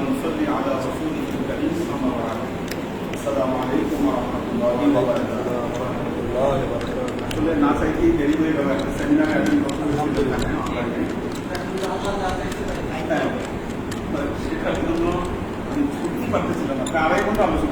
ونصلي على رسوله الكريم أما بعد السلام عليكم ورحمة الله وبركاته আসলে না চাইতেই দেরি হয়ে গেল একটা সেমিনারে একজন কথা বলতে থাকেন হ্যাঁ, সেটার জন্য আমি ছুটতে পারতেছিলাম না প্রায় আড়াই ঘন্টা আলোচনা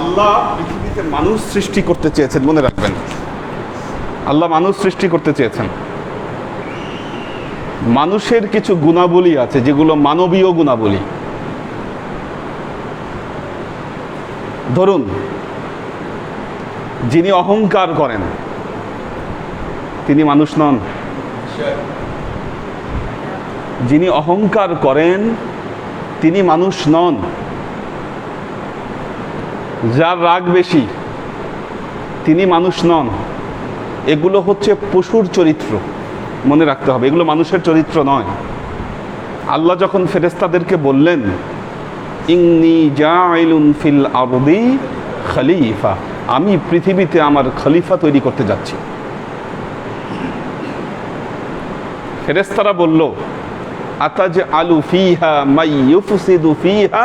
আল্লাহ পৃথিবীতে মানুষ সৃষ্টি করতে চেয়েছেন, মনে রাখবেন। আল্লাহ মানুষ সৃষ্টি করতে চেয়েছেন। মানুষের কিছু গুণাবলী আছে, যেগুলো মানবীয় গুণাবলী। ধরুন, যিনি অহংকার করেন, তিনি মানুষ নন। যিনি অহংকার করেন, তিনি মানুষ নন। যার রাগ বেশি, তিনি মানুষ নন। এগুলো হচ্ছে পশুর চরিত্র, মনে রাখতে হবে। এগুলো মানুষের চরিত্র নয়। আল্লাহ যখন ফেরেস্তাদেরকে বললেন ইংনি জাইলুন ফিল আরদি খলিফা আমি পৃথিবীতে আমার খলিফা তৈরি করতে যাচ্ছি। ফেরেস্তারা বলল আতাজ আলু ফিহা ফিহা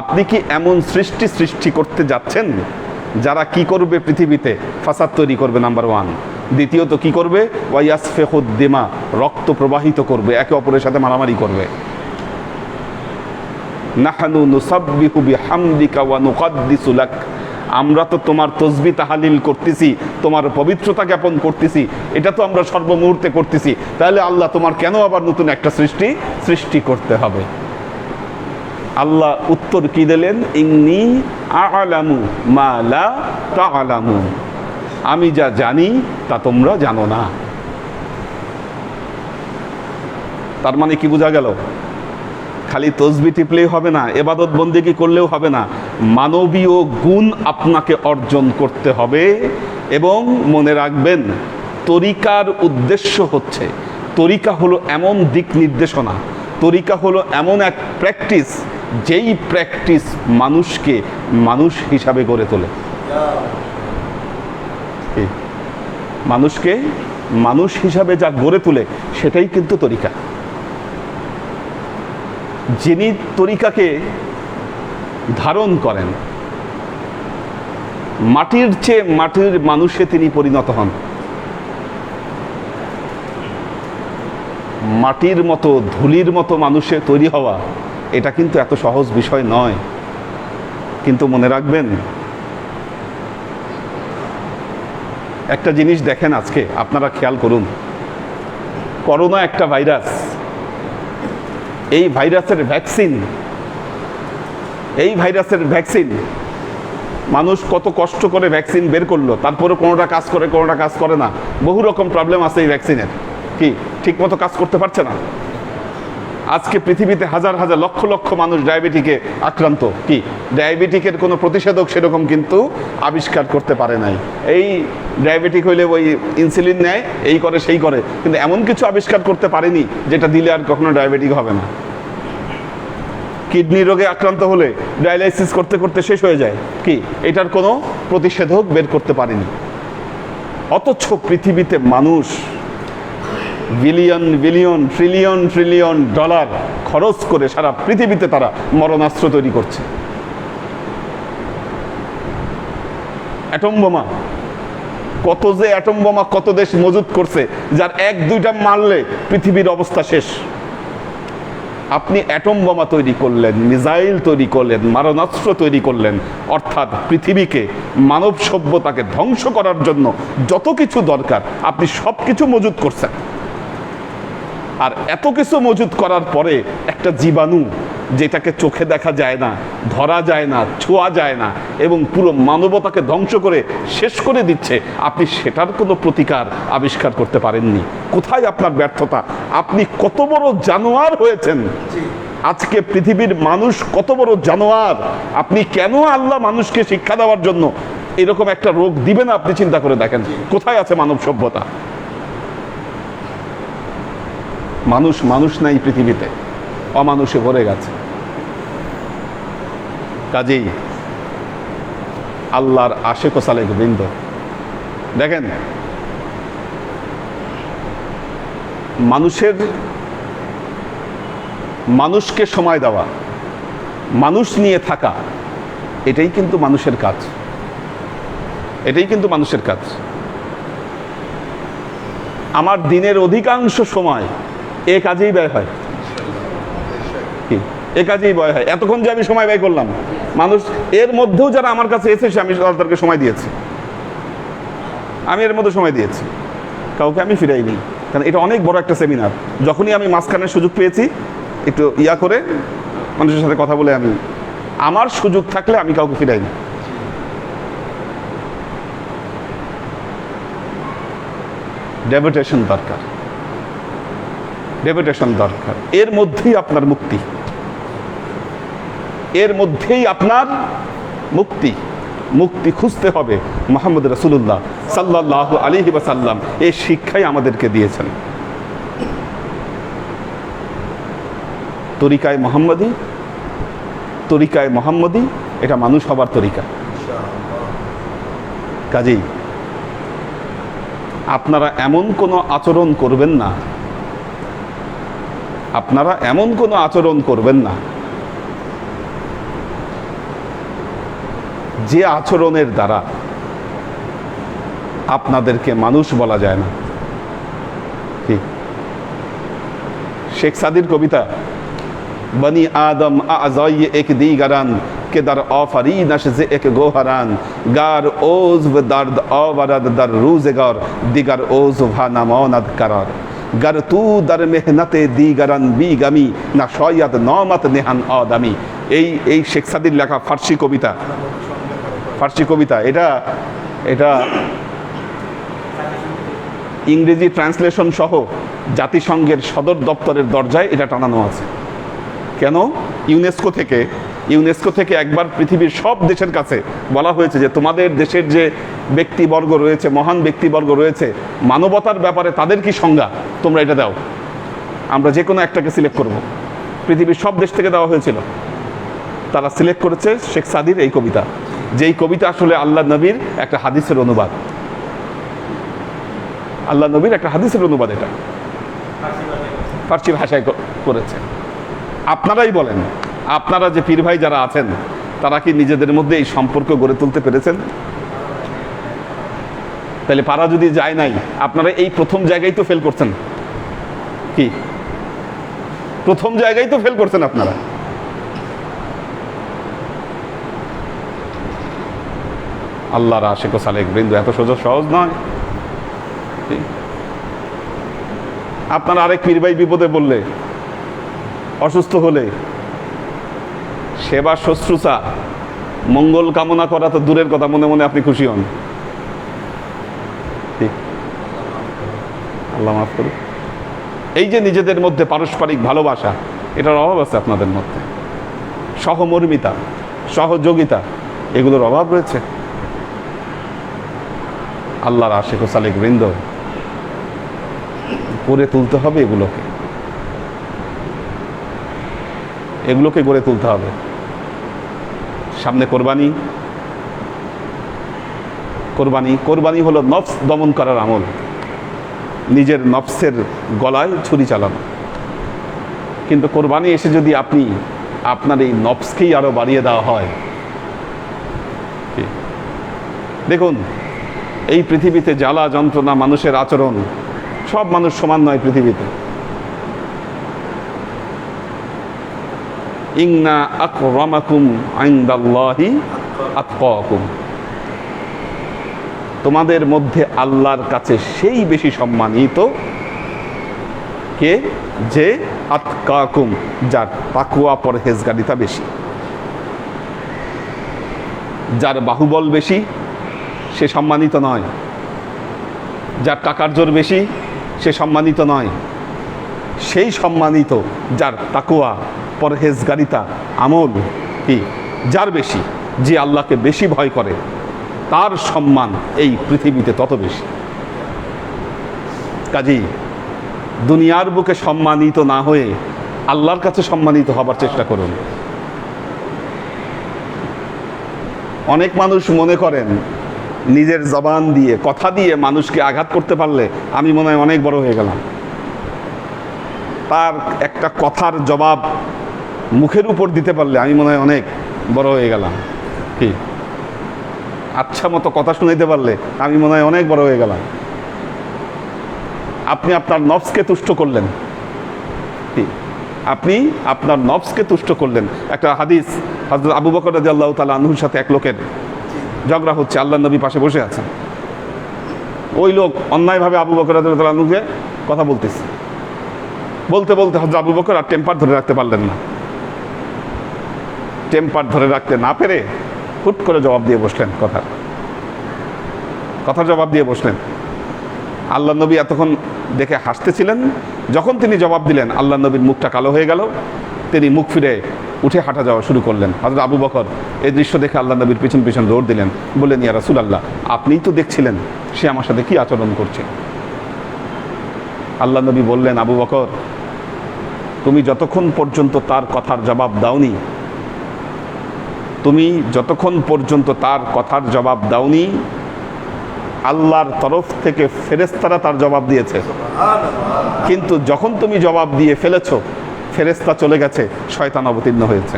আপনি কি এমন সৃষ্টি সৃষ্টি করতে যাচ্ছেন? যারা কি করবে পৃথিবীতে? ফাসাদ তৈরি করবে নাম্বার ওয়ান দ্বিতীয়ত কি করবে? ওয়াইয়াসফেহুদ্দিমা রক্ত প্রবাহিত করবে, একে অপরের সাথে মারামারি করবে। নাহানু নুসাব্বিহু বিহামদিকা ওয়া নুকাদ্দিসু লাক। আমরা তো তোমার তসবি তাহালিল করতেছি, তোমার পবিত্রতা জ্ঞাপন করতেছি, এটা তো আমরা সর্বমুহূর্তে করতেছি। তাহলে আল্লাহ তোমার কেন আবার নতুন একটা সৃষ্টি সৃষ্টি করতে হবে? আল্লাহ উত্তর কি দিলেন? ইন্নি আলামু মা লা তাআলামু আমি যা জানি, তা তোমরা জানো না। তার মানে কি বোঝা গেল? খালি তসবি টিপলেই হবে না, এবাদত বন্দিগি করলেও হবে না। মানবীয় গুণ আপনাকে অর্জন করতে হবে এবং মনে রাখবেন, তরিকার উদ্দেশ্য হচ্ছে, তরিকা হলো এমন দিক নির্দেশনা, তরিকা হলো এমন এক প্র্যাকটিস যেই প্র্যাকটিস মানুষকে মানুষ হিসাবে গড়ে তোলে। মানুষকে মানুষ হিসাবে যা গড়ে তোলে, সেটাই কিন্তু তরিকা। যিনি তরিকাকে ধারণ করেন, মাটির চেয়ে মাটির মানুষে তিনি পরিণত হন। মাটির মতো, ধুলির মতো মানুষের তৈরি হওয়া, এটা কিন্তু এত সহজ বিষয় নয়। কিন্তু মনে রাখবেন, একটা জিনিস দেখেন আজকে, আপনারা খেয়াল করুন। করোনা একটা ভাইরাস এই ভাইরাসের ভ্যাকসিন, এই ভাইরাসের ভ্যাকসিন, মানুষ কত কষ্ট করে ভ্যাকসিন বের করল তারপরে কোনোটা কাজ করে, কোনোটা কাজ করে না। বহু রকম প্রবলেম আছে এই ভ্যাকসিনের। কি ঠিক মতো কাজ করতে পারছে না? আজকে পৃথিবীতে হাজার হাজার লক্ষ লক্ষ মানুষ ডায়াবেটিকে আক্রান্ত। কি? ডায়াবেটিকের কোনো প্রতিষেধক সেরকম কিন্তু আবিষ্কার করতে পারে নাই। এই ডায়াবেটিক হইলে ওই ইনসুলিন নেয়, এই করে, সেই করে। কিন্তু এমন কিছু আবিষ্কার করতে পারেনি, যেটা দিলে আর কখনো ডায়াবেটিক হবে না। কিডনি রোগে আক্রান্ত হলে ডায়ালাইসিস করতে করতে শেষ হয়ে যায়। কি? এটার কোনো প্রতিষেধক বের করতে পারেনি। অথচ পৃথিবীতে মানুষ billion billion, trillion trillion dollar খরচ করে সারা পৃথিবীতে তারা মরণাস্ত্র তৈরি করছে। অ্যাটম বোমা। কত যে অ্যাটম বোমা, কত দেশ মজুত করছে, যার এক, দুইটা মারলে পৃথিবীর অবস্থা শেষ। আপনি অ্যাটম বোমা তৈরি করলেন, মিসাইল তৈরি করলেন, মারণাস্ত্র তৈরি করলেন, অর্থাৎ পৃথিবীকে, মানব সভ্যতাকে ধ্বংস করার জন্য যত কিছু দরকার, আপনি সব কিছু মজুত করছেন। আর এত কিছু মজুত করার পরে একটা জীবাণু যেটাকে চোখে দেখা যায় না, ধরা যায় না, ছোঁয়া যায় না এবং পুরো মানবতাকে ধ্বংস করে শেষ করে দিচ্ছে, আপনি সেটার কোনো প্রতিকার আবিষ্কার করতে পারেননি। কোথায় আপনার ব্যর্থতা? আপনি কত বড় জানোয়ার হয়েছেন? আজকে পৃথিবীর মানুষ কত বড় জানোয়ার? আপনি কেন আল্লাহ মানুষকে শিক্ষা দেওয়ার জন্য এরকম একটা রোগ দিবেন আপনি চিন্তা করে দেখেন। কোথায় আছে মানব সভ্যতা? মানুষ মানুষ নাই পৃথিবীতে। অমানুষে ভরে গেছে। কাজেই আল্লাহর আশেক সালেক বৃন্দ। দেখেন, মানুষের, মানুষকে সময় দেওয়া, মানুষ নিয়ে থাকা, এটাই কিন্তু মানুষের কাজ। এটাই কিন্তু মানুষের কাজ। আমার দিনের অধিকাংশ সময় এ কাজেই ব্যয় হয়। কি? এ কাজেই ব্যয় হয়। এতক্ষণ যে আমি সময় ব্যয় করলাম, মানুষ, এর মধ্যেও যারা আমার কাছে এসেছে আমি তাদেরকে সময় দিয়েছি। আমি এর মধ্যে সময় দিয়েছি। কাউকে আমি ফিরাইনি কারণ এটা অনেক বড় একটা সেমিনার যখনই আমি মাঝখানে সুযোগ পেয়েছি, একটু ইয়া করে মানুষের সাথে কথা বলে আমি, আমার সুযোগ থাকলে আমি কাউকে ফিরাইনি ডেপুটেশন দরকার। ডেপুটেশন দরকার। এর মধ্যেই আপনার মুক্তি। এর মধ্যেই আপনার মুক্তি। মুক্তি খুঁজতে হবে মোহাম্মদ রসুল্লাহ সাল্লাহ আলিহি সাল্লাম এই শিক্ষাই আমাদেরকে দিয়েছেন। তরিকায় মোহাম্মদী তরিকায় মোহাম্মদী, এটা মানুষ হবার তরিকা। কাজেই আপনারা এমন কোনো আচরণ করবেন না আপনারা এমন কোনো আচরণ করবেন না। যে আচরণের দ্বারা আপনাদেরকে মানুষ বলা যায় না। শেখ সাদির কবিতা, বনি আদম আজয় এক দি গারান কে দার অফারিন আসে এক গোহারান, গার ওজ দার্দ অবারাদ দার রুজেগর, দিগার ওজ ভা নামানাদ কারার। گر তু দার মেহনাতে দি গারান বি গামি না সয়াদ নমাত নেহান অদামি এই এই শেখ সাদির লেখা ফার্সি কবিতা। ফার্সি কবিতা, এটা এটা ইংরেজি ট্রান্সলেশন সহ জাতিসংঘের সদর দপ্তরের দরজায় এটা টানানো আছে। কেন? ইউনেস্কো থেকে ইউনেস্কো থেকে একবার পৃথিবীর সব দেশের কাছে বলা হয়েছে যে তোমাদের দেশের যে ব্যক্তিবর্গ রয়েছে, মহান ব্যক্তিবর্গ রয়েছে, মানবতার ব্যাপারে তাদের কি সংজ্ঞা? তোমরা এটা দাও। আমরা যে কোনো একটাকে সিলেক্ট করব। পৃথিবীর সব দেশ থেকে দেওয়া হয়েছিল। তারা সিলেক্ট করেছে শেখ সাদির এই কবিতা। যেই কবিতা আসলে আল্লাহ নবীর একটা হাদিসের অনুবাদ। আল্লাহ নবীর একটা হাদিসের অনুবাদ এটা। ফার্সি ভাষায় করেছে। আপনারাই বলেন। আপনারা যে পীর ভাই যারা আছেন, তারা কি নিজেদের মধ্যে এই সম্পর্ক গড়ে তুলতে পেরেছেন? তাহলে পারা যদি যায় নাই, আপনারা এই প্রথম জায়গায় তো ফেল করছেন। কি? প্রথম জায়গায় তো ফেল করছেন আপনারা। আল্লাহর আশেক সালেক বৃন্দ, এত সোজা সহজ নয়? আপনার আরেক পীর ভাই বিপদে বললে অসুস্থ হলে সেবা শুশ্রূষা, মঙ্গল কামনা করা তো দূরের কথা, মনে মনে আপনি খুশি হন। আল্লাহ মাফ করুন এই যে নিজেদের মধ্যে পারস্পরিক ভালোবাসা, এটার অভাব আছে আপনাদের মধ্যে। সহমর্মিতা, সহযোগিতা, এগুলোর অভাব রয়েছে। আল্লাহর আশেখ সালেক বৃন্দ করে তুলতে হবে এগুলোকে। এগুলোকে গড়ে তুলতে হবে। সামনে কোরবানি। কোরবানি কোরবানি হলো নফস দমন করার আমল। নিজের নফসের গলায় ছুরি চালানো। কিন্তু কোরবানি এসে যদি আপনি আপনার এই নফসকেই আরও বাড়িয়ে দেওয়া হয় দেখুন, এই পৃথিবীতে জ্বালা যন্ত্রণা মানুষের আচরণ সব মানুষ সমান নয় পৃথিবীতে। ইন্না আকরামাকুম ইনদাল্লাহি আতকাকুম। তোমাদের মধ্যে আল্লাহর কাছে সেই বেশি সম্মানিত কে? যে আতকাকুম, যার তাকুয়া পরহেজগারিতা বেশি। যার বাহুবল বেশি, সে সম্মানিত নয়। যার টাকার জোর বেশি, সে সম্মানিত নয়। সেই সম্মানিত, যার তাকুয়া পরহেজগারিতা, আমল কি? যার বেশি, যে আল্লাহকে বেশি ভয় করে, তার সম্মান এই পৃথিবীতে তত বেশি। কাজেই দুনিয়ার বুকে সম্মানিত না হয়ে আল্লাহর কাছে সম্মানিত হবার চেষ্টা করুন। অনেক মানুষ মনে করেন, নিজের জবান দিয়ে, কথা দিয়ে মানুষকে আঘাত করতে পারলে আমি মনে হয় অনেক বড় হয়ে গেলাম। তার একটা কথার জবাব মুখের উপর দিতে পারলে আমি মনে হয় অনেক বড় হয়ে গেলাম। কি? আচ্ছা মতো কথা শুনাইতে পারলে আমি মনে হয় অনেক বড় হয়ে গেলাম। আপনি আপনার নফসকে তুষ্ট করলেন। আপনি আপনার নফসকে তুষ্ট করলেন। একটা হাদিস হজরত আবু বকর রাজি আল্লাহ তালা আনহুর সাথে এক লোকের ঝগড়া হচ্ছে আল্লাহ নবী পাশে বসে আছেন। ওই লোক অন্যায়ভাবে আবু বকর রাজি আল্লাহ আনহুকে কথা বলতেছে। বলতে বলতে হজরত আবু বকর আর টেম্পার ধরে রাখতে পারলেন না। টেম্পার ধরে রাখতে না পেরে হুট করে জবাব দিয়ে বসলেন কথার। কথার জবাব দিয়ে বসলেন। আল্লাহ নবী এতক্ষণ দেখে হাসতেছিলেন। যখন তিনি জবাব দিলেন, আল্লাহ নবীর মুখটা কালো হয়ে গেল। তিনি মুখ ফিরে উঠে হাঁটা যাওয়া শুরু করলেন। হজরত আবু বকর এই দৃশ্য দেখে আল্লাহ নবীর পিছন পিছন দৌড় দিলেন। বললেন, ইয়া রাসুল আল্লাহ আপনিই তো দেখছিলেন সে আমার সাথে কি আচরণ করছে? আল্লাহ নবী বললেন, আবু বকর, তুমি যতক্ষণ পর্যন্ত তার কথার জবাব দাওনি তুমি যতক্ষণ পর্যন্ত তার কথার জবাব দাওনি, আল্লাহর তরফ থেকে ফেরেস্তারা তার জবাব দিয়েছে। কিন্তু যখন তুমি জবাব দিয়ে ফেলেছ ফেরেস্তা চলে গেছে, শয়তান অবতীর্ণ হয়েছে।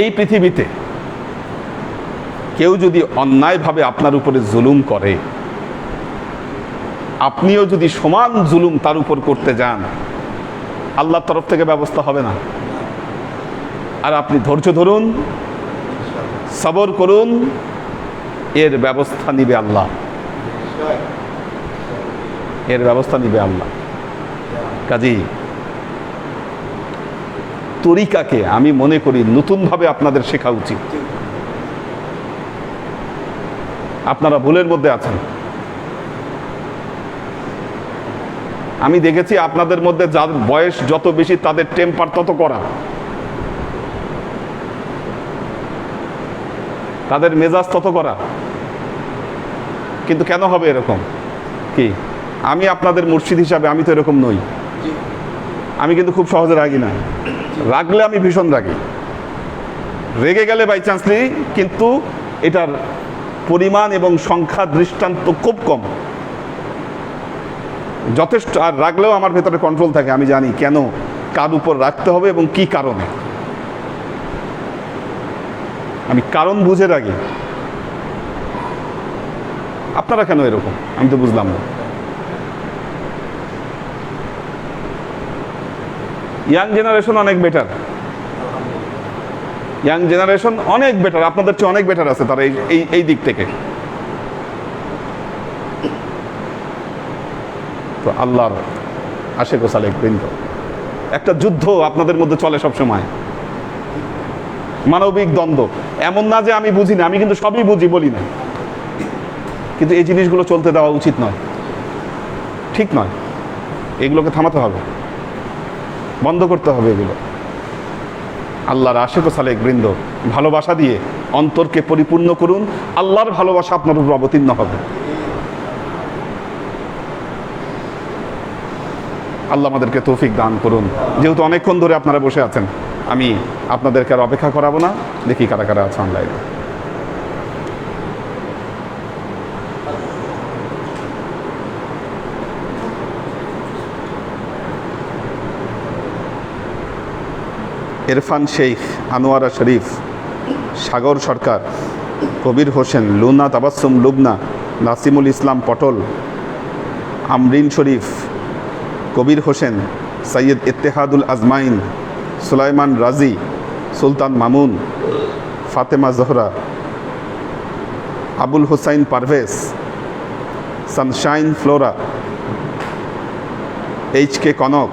এই পৃথিবীতে কেউ যদি অন্যায়ভাবে আপনার উপরে জুলুম করে, আপনিও যদি সমান জুলুম তার উপর করতে যান, আল্লাহর তরফ থেকে ব্যবস্থা হবে না। আর আপনি ধৈর্য ধরুন, সবর করুন, এর ব্যবস্থা নিবে আল্লাহ। এর ব্যবস্থা নিবে আল্লাহ। কাজী, তরিকাকে আমি মনে করি নতুনভাবে আপনাদের শেখা উচিত। আপনারা ভুলের মধ্যে আছেন। আমি দেখেছি আপনাদের মধ্যে যার বয়স যত বেশি, তাদের টেম্পার তত করা তাদের মেজাজ তত করা। কিন্তু কেন হবে এরকম? কি? আমি আপনাদের মুর্শিদ হিসাবে আমি তো এরকম নই। আমি কিন্তু খুব সহজে রাগি না। রাগলে আমি ভীষণ রাগি। রেগে গেলে বাই চান্সলি কিন্তু এটার পরিমাণ এবং সংখ্যা দৃষ্টান্ত খুব কম। যথেষ্ট আর রাগলেও আমার ভেতরে কন্ট্রোল থাকে আমি জানি কেন কার উপর রাখতে হবে এবং কি কারণে। আমি কারণ বুঝে রাখি। আপনারা কেন এরকম? আমি তো বুঝলাম না। ইয়াং জেনারেশন অনেক বেটার ইয়াং জেনারেশন অনেক বেটার আপনাদের চেয়ে অনেক বেটার আছে তারা এই, এই- দিক থেকে। তো আল্লাহর আশেক সালেক বৃন্দ। একটা যুদ্ধ আপনাদের মধ্যে চলে সব সময় মানবিক দ্বন্দ্ব। এমন না যে আমি বুঝি না, আমি কিন্তু সবই বুঝি, বলি না। কিন্তু এই জিনিসগুলো চলতে দেওয়া উচিত নয়। ঠিক নয়। এগুলোকে থামাতে হবে। বন্ধ করতে হবে এগুলো। আল্লাহর আশেক সালেক বৃন্দ, ভালোবাসা দিয়ে অন্তরকে পরিপূর্ণ করুন। আল্লাহর ভালোবাসা আপনার উপর অবতীর্ণ হবে। আল্লাহ আমাদেরকে তৌফিক দান করুন। যেহেতু অনেকক্ষণ ধরে আপনারা বসে আছেন। আমি আপনাদেরকে আর অপেক্ষা করাবো না। দেখি কারা কারা আছে অনলাইনে ইরফান শেখ আনোয়ারা শরীফ, সাগর সরকার, কবির হোসেন, লুনা তাবাসুম লুবনা, নাসিমুল ইসলাম পটল, আমরিন শরীফ, Kabir Hossain, Syed Ittehadul Azmain Sulaiman Razi, Sultan Mamun, Fatema Zohra, Abul Hossain Parvez, Sunshine Flora, H K Konok,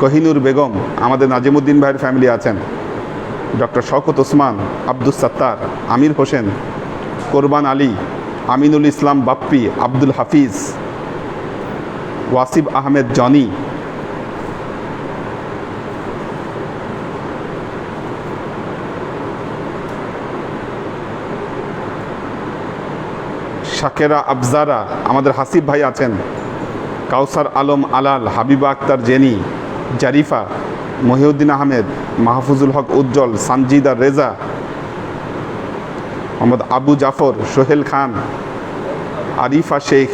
Kohinoor Begum, আমাদের নাজিমুদ্দিন ভাইয়ের ফ্যামিলি আছেন, ডক্টর শওকত ওসমান, আব্দুস সাত্তার, আমির হোসেন, কোরবান আলী, আমিনুল ইসলাম বাপ্পি, আব্দুল হাফিজ, ওয়াসিব আহমেদ জনি শাকেরা আফজারা, আমাদের হাসিব ভাই আছেন। কাউসার আলম আলাল, হাবিবা আক্তার জেনি, জারিফা, মহিউদ্দিন আহমেদ, মাহফুজুল হক উজ্জ্বল, সানজিদা রেজা, মোহাম্মদ আবু জাফর, সোহেল খান, আরিফা শেখ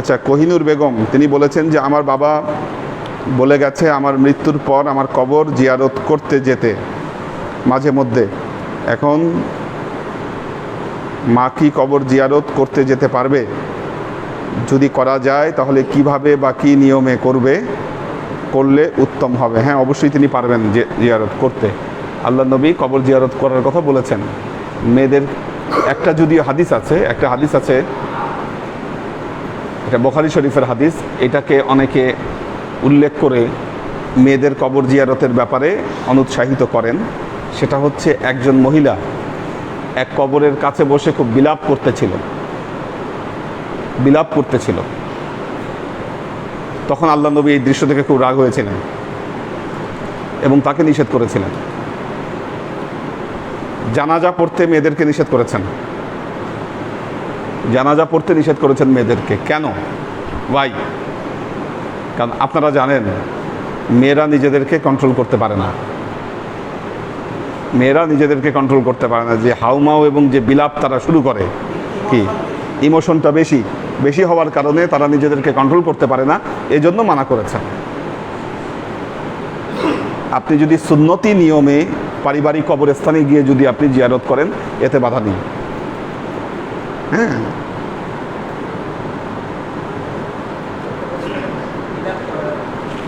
আচ্ছা কোহিনুর বেগম, তিনি বলেছেন যে আমার বাবা বলে গেছে আমার মৃত্যুর পর আমার কবর জিয়ারত করতে যেতে, মাঝে মধ্যে। এখন মা কি কবর জিয়ারত করতে যেতে পারবে? যদি করা যায়, তাহলে কীভাবে বা কী নিয়মে করবে? করলে উত্তম হবে। হ্যাঁ অবশ্যই তিনি পারবেন যে জিয়ারত করতে। আল্লাহ নবী কবর জিয়ারত করার কথা বলেছেন। মেয়েদের একটা যদিও হাদিস আছে, একটা হাদিস আছে এটা বখারি শরীফের হাদিস। এটাকে অনেকে উল্লেখ করে মেয়েদের কবর জিয়ারতের ব্যাপারে অনুৎসাহিত করেন। সেটা হচ্ছে একজন মহিলা এক কবরের কাছে বসে খুব বিলাপ করতেছিল। বিলাপ করতেছিল। তখন আল্লাহ নবী এই দৃশ্য থেকে খুব রাগ হয়েছিলেন এবং তাকে নিষেধ করেছিলেন। জানাজা পড়তে মেয়েদেরকে নিষেধ করেছেন। জানাজা পড়তে নিষেধ করেছেন মেয়েদেরকে। কেন? ভাই কারণ আপনারা জানেন, মেয়েরা নিজেদেরকে কন্ট্রোল করতে পারে না। মেয়েরা নিজেদেরকে কন্ট্রোল করতে পারে না। যে হাউমাউ এবং যে বিলাপ তারা শুরু করে, কি? ইমোশনটা বেশি বেশি হওয়ার কারণে তারা নিজেদেরকে কন্ট্রোল করতে পারে না এই জন্য মানা করেছেন আপনি যদি সুন্নতি নিয়মে পারিবারিক কবরস্থানে গিয়ে যদি আপনি জিয়ারত করেন, এতে বাধা নেই। হ্যাঁ।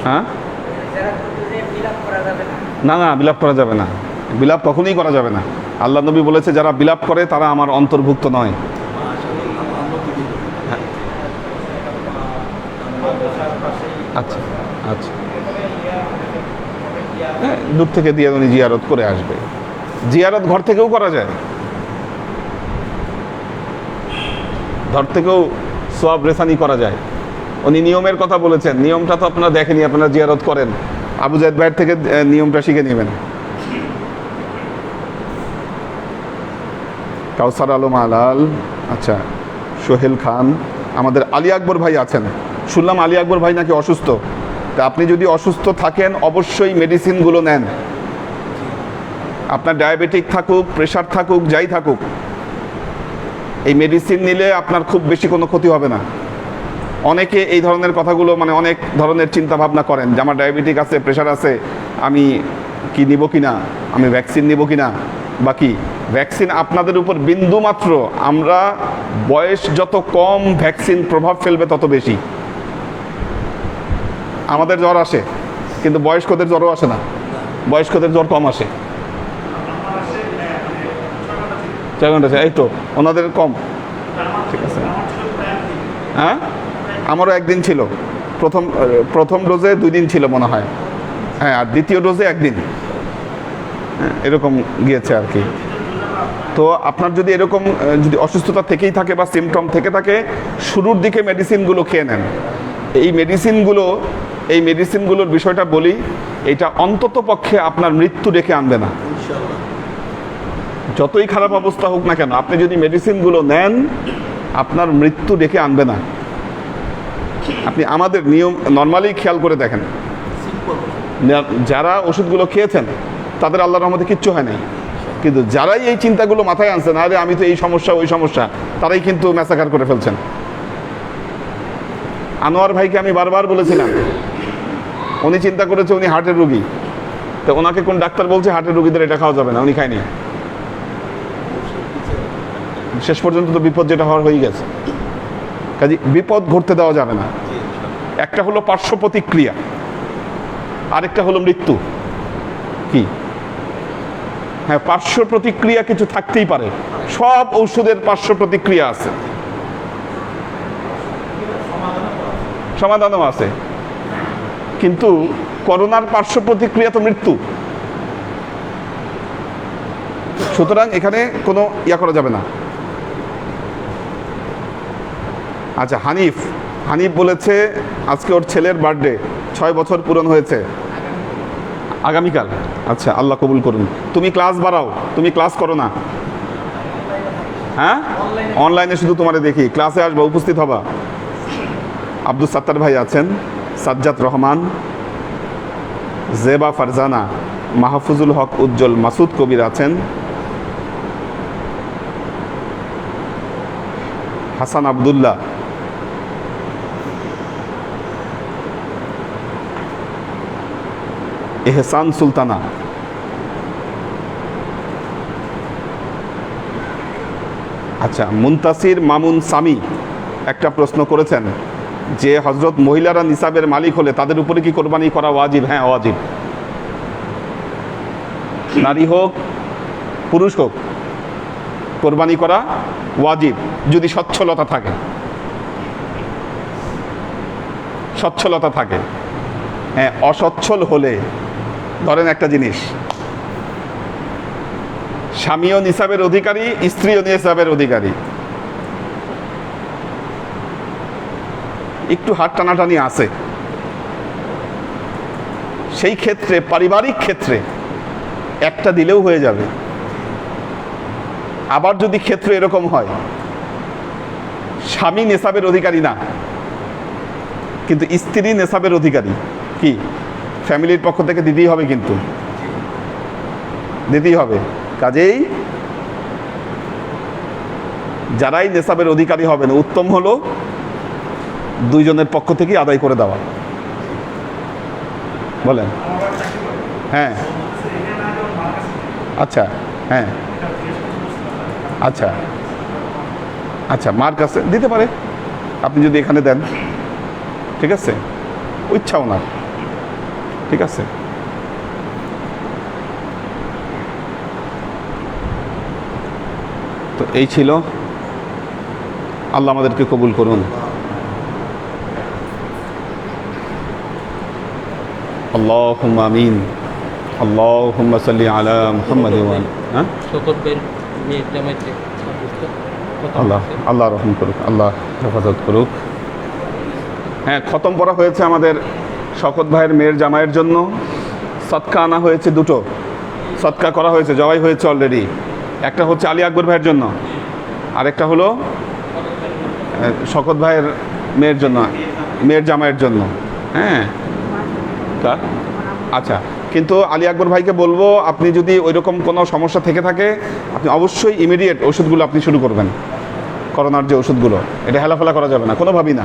হ্যাঁ? না না, বিলাপ করা যাবে না। বিলাপ কখনোই করা যাবে না। আল্লাহ নবী বলেছে, যারা বিলাপ করে, তারা আমার অন্তর্ভুক্ত নয়। আচ্ছা আচ্ছা। হ্যাঁ দূর থেকে দিয়ে উনি জিয়ারত করে আসবে। জিয়ারত ঘর থেকেও করা যায়। ঘর থেকেও সোয়াব রেসানি করা যায়। উনি নিয়মের কথা বলেছেন। নিয়মটা তো আপনারা দেখেনি আপনারা জিয়ারত করেন। আবু জায়দ ভাইয়ের থেকে নিয়মটা শিখে নেবেন। কাউসার আলম আলাল আচ্ছা সোহেল খান, আমাদের আলী আকবর ভাই আছেন। শুনলাম আলী আকবর ভাই নাকি অসুস্থ। তা আপনি যদি অসুস্থ থাকেন, অবশ্যই মেডিসিনগুলো নেন। আপনার ডায়াবেটিক থাকুক প্রেশার থাকুক, যাই থাকুক। এই মেডিসিন নিলে আপনার খুব বেশি কোনো ক্ষতি হবে না। অনেকে এই ধরনের কথাগুলো মানে অনেক ধরনের চিন্তা ভাবনা করেন যে আমার ডায়াবেটিক আছে প্রেশার আছে, আমি কি নিব কি না আমি ভ্যাকসিন নিব কি না বা কি? ভ্যাকসিন আপনাদের উপর বিন্দু মাত্র আমরা বয়স যত কম ভ্যাকসিন প্রভাব ফেলবে তত বেশি। আমাদের জ্বর আসে, কিন্তু বয়স্কদের জ্বরও আসে না। বয়স্কদের জ্বর কম আসে। ঘণ্টা এই তো ওনাদের কম। ঠিক আছে। হ্যাঁ? আমারও একদিন ছিল। প্রথম প্রথম ডোজে দুই দিন ছিল মনে হয়। হ্যাঁ আর দ্বিতীয় ডোজে একদিন। হ্যাঁ, এরকম গিয়েছে আর কি। তো আপনার যদি এরকম যদি অসুস্থতা থেকেই থাকে বা সিমটম থেকে থাকে শুরুর দিকে মেডিসিনগুলো খেয়ে নেন। এই মেডিসিনগুলো এই মেডিসিনগুলোর বিষয়টা বলি এটা অন্তত পক্ষে আপনার মৃত্যু ডেকে আনবে না। যতই খারাপ অবস্থা হোক না কেন, আপনি যদি মেডিসিনগুলো নেন, আপনার মৃত্যু ডেকে আনবে না। আপনি আমাদের নিয়ম নর্মালি খেয়াল করে দেখেন। যারা ওষুধগুলো খেয়েছেন, তাদের আল্লাহর রহমতে কিচ্ছু হয় নাই। কিন্তু যারাই এই চিন্তাগুলো মাথায় আনছেন আরে আমি তো এই সমস্যা, ওই সমস্যা, তারাই কিন্তু ম্যাসাকার করে ফেলছেন। আনোয়ার ভাইকে আমি বারবার বলেছিলাম, উনি চিন্তা করেছে উনি হার্টের রুগী। তো ওনাকে কোন ডাক্তার বলছে হার্টের রুগীদের এটা খাওয়া যাবে না, উনি খায়নি। শেষ পর্যন্ত তো বিপদ যেটা হওয়ার হয়ে গেছে। কাজে বিপদ ঘটতে দেওয়া যাবে না। একটা হলো পার্শ্ব প্রতিক্রিয়া, আরেকটা হলো মৃত্যু। কি? হ্যাঁ পার্শ্ব প্রতিক্রিয়া কিছু থাকতেই পারে। সব ঔষধের পার্শ্ব প্রতিক্রিয়া আছে। সমাধানও আছে। কিন্তু করোনার পার্শ্ব প্রতিক্রিয়া তো মৃত্যু। সুতরাং এখানে কোনো ইয়া করা যাবে না। আচ্ছা হানিফ হানিফ বলেছে আজকে ওর ছেলের বার্থডে ছয় বছর পূরণ হয়েছে। আগামীকাল। আচ্ছা আল্লাহ কবুল করুন। তুমি ক্লাস বাড়াও, তুমি ক্লাস করো না। হ্যাঁ? অনলাইনে শুধু তোমারে দেখি। ক্লাসে আসবা, উপস্থিত হবা। আব্দুল সাত্তার ভাই আছেন, সাজ্জাদ রহমান, জেবা ফারজানা, মাহফুজুল হক উজ্জ্বল, মাসুদ কবির আছেন, হাসান আবদুল্লাহ এহসান সুলতানা। আচ্ছা মুন্তাসির মামুন সামি একটা প্রশ্ন করেছেন যে হজরত মহিলারা নিসাবের মালিক হলে তাদের উপরে কি কোরবানি করা ওয়াজিব? হ্যাঁ ওয়াজিব। নারী হোক, পুরুষ হোক, কোরবানি করা ওয়াজিব, যদি সচ্ছলতা থাকে। সচ্ছলতা থাকে। হ্যাঁ অসচ্ছল হলে ধরেন একটা জিনিস। স্বামীও নিসাবের অধিকারী, স্ত্রীও নিসাবের অধিকারী। একটু হাত টানাটানি আছে। সেই ক্ষেত্রে, পারিবারিক ক্ষেত্রে একটা দিলেও হয়ে যাবে। আবার যদি ক্ষেত্র এরকম হয়, স্বামী নেশাবের অধিকারী না, কিন্তু স্ত্রী নেশাবের অধিকারী, কি? ফ্যামিলির পক্ষ থেকে দিতেই হবে কিন্তু। দিতেই হবে। কাজেই যারাই নেশাবের অধিকারী হবেন, উত্তম হলো দুইজনের পক্ষ থেকে আদায় করে দেওয়া। বলেন। হ্যাঁ। আচ্ছা হ্যাঁ। আচ্ছা। আচ্ছা মার কাছে দিতে পারে। আপনি যদি এখানে দেন। ঠিক আছে? ইচ্ছা ওনার। ঠিক আছে। তো এই ছিল। আল্লাহ আমাদেরকে কবুল করুন। আল্লাহ আমিন। আল্লাহ সাল্লি আলা মোহাম্মদ হ্যাঁ? আল্লাহ আল্লাহ রহম করুক আল্লাহ হেফাজত করুক। হ্যাঁ খতম করা হয়েছে আমাদের শকত ভাইয়ের মেয়ের জামাইয়ের জন্য সৎকা আনা হয়েছে দুটো। সৎকা করা হয়েছে, জবাই হয়েছে অলরেডি একটা হচ্ছে আলী আকবর ভাইয়ের জন্য, আরেকটা হলো শকত ভাইয়ের মেয়ের জন্য, মেয়ের জামাইয়ের জন্য। হ্যাঁ? তা? আচ্ছা কিন্তু আলী আকবর ভাইকে বলব, আপনি যদি ওইরকম কোনো সমস্যা থেকে থাকে, আপনি অবশ্যই ইমিডিয়েট ওষুধগুলো আপনি শুরু করবেন। করোনার যে ওষুধগুলো, এটা হেলাফেলা করা যাবে না কোনোভাবেই না।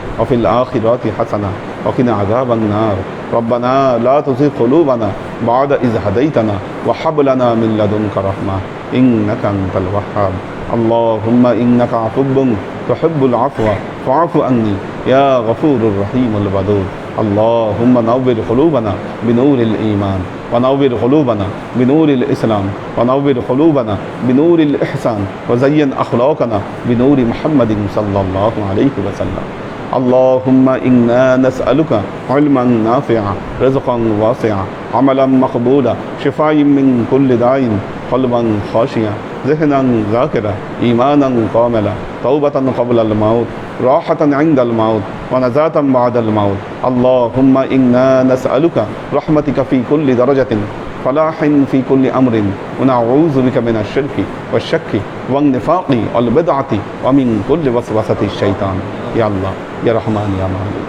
وفي الآخرة حسنة. وقنا عذاب النار. ربنا لا تزغ قلوبنا بعد إذ هديتنا وهب لنا من لدنك رحمة. إنك أنت الوهاب. اللهم إنك عفو تحب العفو فاعف عني. يا غفور الرحيم الودود. اللهم نور قلوبنا بنور الإيمان. ونور قلوبنا بنور الإسلام. ونور قلوبنا بنور الإحسان. وزين أخلاقنا بنور محمد صلى الله عليه وسلم. اللهم إنا نسألك علما نافعا رزقا واسعا عملا مقبولا شفاء من كل داء قلبا خاشيا ذهنا ذاكرا إيمانا كاملا توبة قبل الموت راحة عند الموت ونزاة بعد الموت. اللهم إنا نسألك رحمتك في كل درجة فلاح في كل أمر ونعوذ بك من الشرك والشك والنفاق والبدعة ومن كل وسوسة الشيطان. ইয়া আল্লাহ, ইয়া রহমান, ইয়া মাহমুদ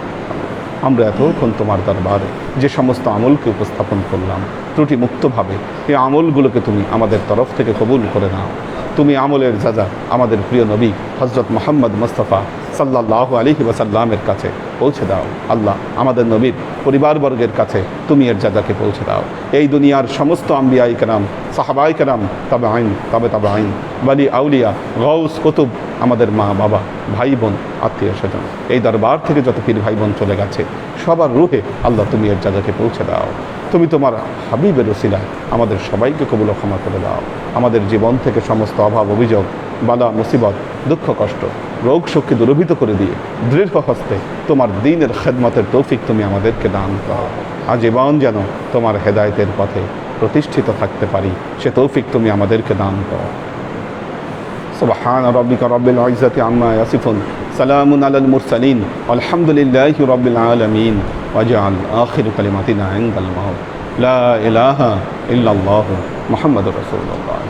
আমরা এতক্ষণ তোমার দরবারে যে সমস্ত আমলকে উপস্থাপন করলাম ত্রুটিমুক্তভাবে এই আমলগুলোকে তুমি আমাদের তরফ থেকে কবুল করে নাও। তুমি আমলের যাজা আমাদের প্রিয় নবী হজরত মোহাম্মদ মোস্তফা সাল্লাহ আলহি ওয়াসাল্লামের কাছে পৌঁছে দাও। আল্লাহ আমাদের নবীর পরিবারবর্গের কাছে তুমি এর যাজাকে পৌঁছে দাও। এই দুনিয়ার সমস্ত আম্বিয়াই কেরাম, সাহাবাই কেরাম তবে আইন তবে তবে আইন বালি আউলিয়া গৌস কুতুব আমাদের মা, বাবা, ভাই, বোন, আত্মীয় স্বজন, এই দরবার থেকে যত পীর ভাই, বোন চলে গেছে, সবার রুহে আল্লাহ তুমি এর যাজাকে পৌঁছে দাও। তুমি তোমার হাবিবের ওসিলায় আমাদের সবাইকে কবুল ক্ষমা করে দাও। আমাদের জীবন থেকে সমস্ত অভাব, অভিযোগ, বালা, মুসিবত, দুঃখ, কষ্ট রোগ শক্তি দুরভিত করে দিয়ে দৃঢ় হস্তে তোমার দিনের খেদমতের তৌফিক তুমি আমাদেরকে দান করো আজীবন যেন তোমার হেদায়েতের পথে প্রতিষ্ঠিত থাকতে পারি সে তৌফিক তুমি আমাদেরকে দান করো سبحان ربك رب العزة عما يصفون سلام على المرسلين والحمد لله رب العالمين واجعل آخر كلماتنا عند الموت لا إله إلا الله محمد رسول الله